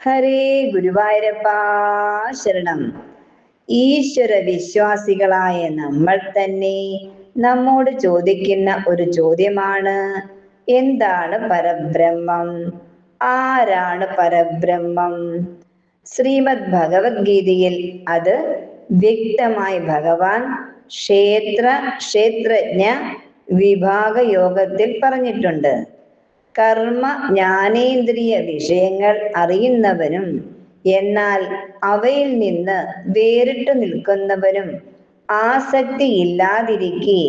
ഹരേ ഗുരുവായൂരപ്പ ശരണം. ഈശ്വര വിശ്വാസികളായ നമ്മൾ തന്നെ നമ്മോട് ചോദിക്കുന്ന ഒരു ചോദ്യമാണ് എന്താണ് പരബ്രഹ്മം? ആരാണ് പരബ്രഹ്മം? ശ്രീമദ് ഭഗവത്ഗീതയിൽ അത് വ്യക്തമായി ഭഗവാൻ ക്ഷേത്ര ക്ഷേത്രജ്ഞ വിഭാഗ യോഗത്തിൽ പറഞ്ഞിട്ടുണ്ട്. കർമ്മ ജ്ഞാനേന്ദ്രിയ വിഷയങ്ങൾ അറിയുന്നവനും എന്നാൽ അവയിൽ നിന്ന് വേറിട്ടു നിൽക്കുന്നവനും ആസക്തി ഇല്ലാതിരിക്കെ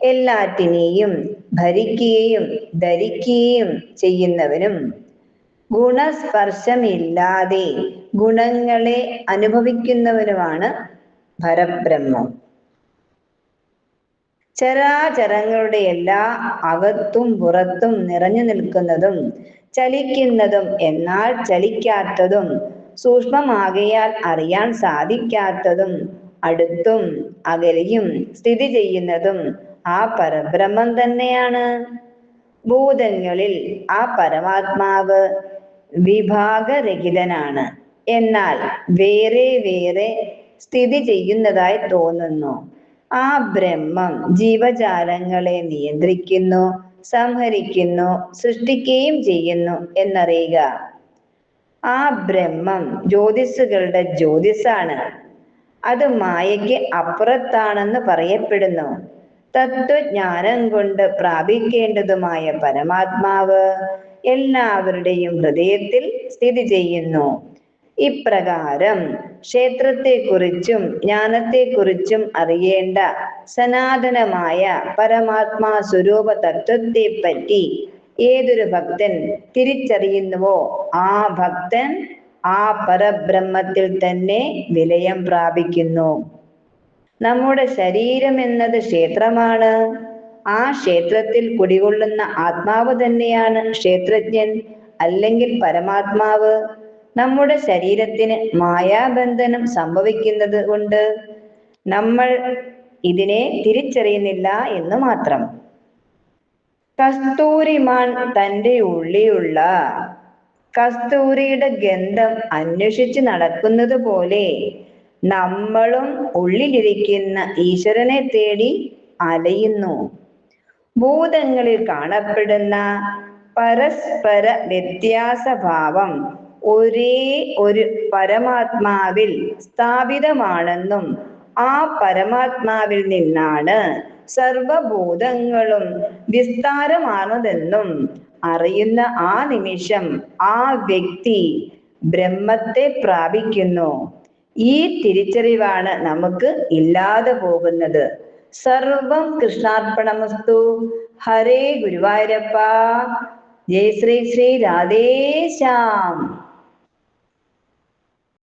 എല്ലാറ്റിനെയും ഭരിക്കുകയും ധരിക്കുകയും ചെയ്യുന്നവനും. ഗുണസ്പർശമില്ലാതെ ഗുണങ്ങളെ അനുഭവിക്കുന്നവനുമാണ് പരബ്രഹ്മം. ചരാചരങ്ങളുടെ എല്ലാ അകത്തും പുറത്തും നിറഞ്ഞു നിൽക്കുന്നതും ചലിക്കുന്നതും എന്നാൽ ചലിക്കാത്തതും സൂക്ഷ്മമാകയാൽ അറിയാൻ സാധിക്കാത്തതും അടുത്തും അകലെയും സ്ഥിതി ചെയ്യുന്നതും ആ പരബ്രഹ്മം തന്നെയാണ്. ഭൂതങ്ങളിൽ ആ പരമാത്മാവ് വിഭാഗരഹിതനാണ്. എന്നാൽ വേറെ വേറെ സ്ഥിതി ചെയ്യുന്നതായി തോന്നുന്നു. ആ ബ്രഹ്മം ജീവജാലങ്ങളെ നിയന്ത്രിക്കുന്നു സംഹരിക്കുന്നു സൃഷ്ടിക്കുകയും ചെയ്യുന്നു എന്നറിയുക. ആ ബ്രഹ്മം ജ്യോതിസ്സുകളുടെ ജ്യോതിസാണ് അത് മായയ്ക്ക് അപ്പുറത്താണെന്ന് പറയപ്പെടുന്നു. തത്വജ്ഞാനം കൊണ്ട് പ്രാപിക്കേണ്ടതുമായ പരമാത്മാവ് എല്ലാവരുടെയും ഹൃദയത്തിൽ സ്ഥിതി ചെയ്യുന്നു. ഇപ്രകാരം ക്ഷേത്രത്തെക്കുറിച്ചും ജ്ഞാനത്തെക്കുറിച്ചും അറിയേണ്ട സനാതനമായ പരമാത്മാ സ്വരൂപ തത്വത്തെ പറ്റി ഏതൊരു ഭക്തൻ തിരിച്ചറിയുന്നുവോ ആ ഭക്തൻ ആ പരബ്രഹ്മത്തിൽ തന്നെ വിലയം പ്രാപിക്കുന്നു. നമ്മുടെ ശരീരം എന്നത് ക്ഷേത്രമാണ്. ആ ക്ഷേത്രത്തിൽ കുടികൊള്ളുന്ന ആത്മാവ് തന്നെയാണ് ക്ഷേത്രജ്ഞൻ അല്ലെങ്കിൽ പരമാത്മാവ്. നമ്മുടെ ശരീരത്തിന് മായാബന്ധനം സംഭവിക്കുന്നത് കൊണ്ട് നമ്മൾ ഇതിനെ തിരിച്ചറിയുന്നില്ല എന്ന് മാത്രം. കസ്തൂരിമാൻ തന്റെ ഉള്ളിലുള്ള കസ്തൂരിയുടെ ഗന്ധം അന്വേഷിച്ച് നടക്കുന്നത് പോലെ നമ്മളും ഉള്ളിലിരിക്കുന്ന ഈശ്വരനെ തേടി അലയുന്നു. ഭൂതങ്ങളിൽ കാണപ്പെടുന്ന പരസ്പര വ്യത്യാസഭാവം ഒരേ ഒരു പരമാത്മാവിൽ സ്ഥാപിതമാണെന്നും ആ പരമാത്മാവിൽ നിന്നാണ് സർവഭൂതങ്ങളും വിസ്താരമാണതെന്നും അറിയുന്ന ആ നിമിഷം ആ വ്യക്തി ബ്രഹ്മത്തെ പ്രാപിക്കുന്നു. ഈ തിരിച്ചറിവാണ് നമുക്ക് ഇല്ലാതെ പോകുന്നത്. സർവം കൃഷ്ണാർപ്പണമസ്തു. ഹരേ ഗുരുവായൂരപ്പ. ജയ ശ്രീ ശ്രീ രാധേശ്യാം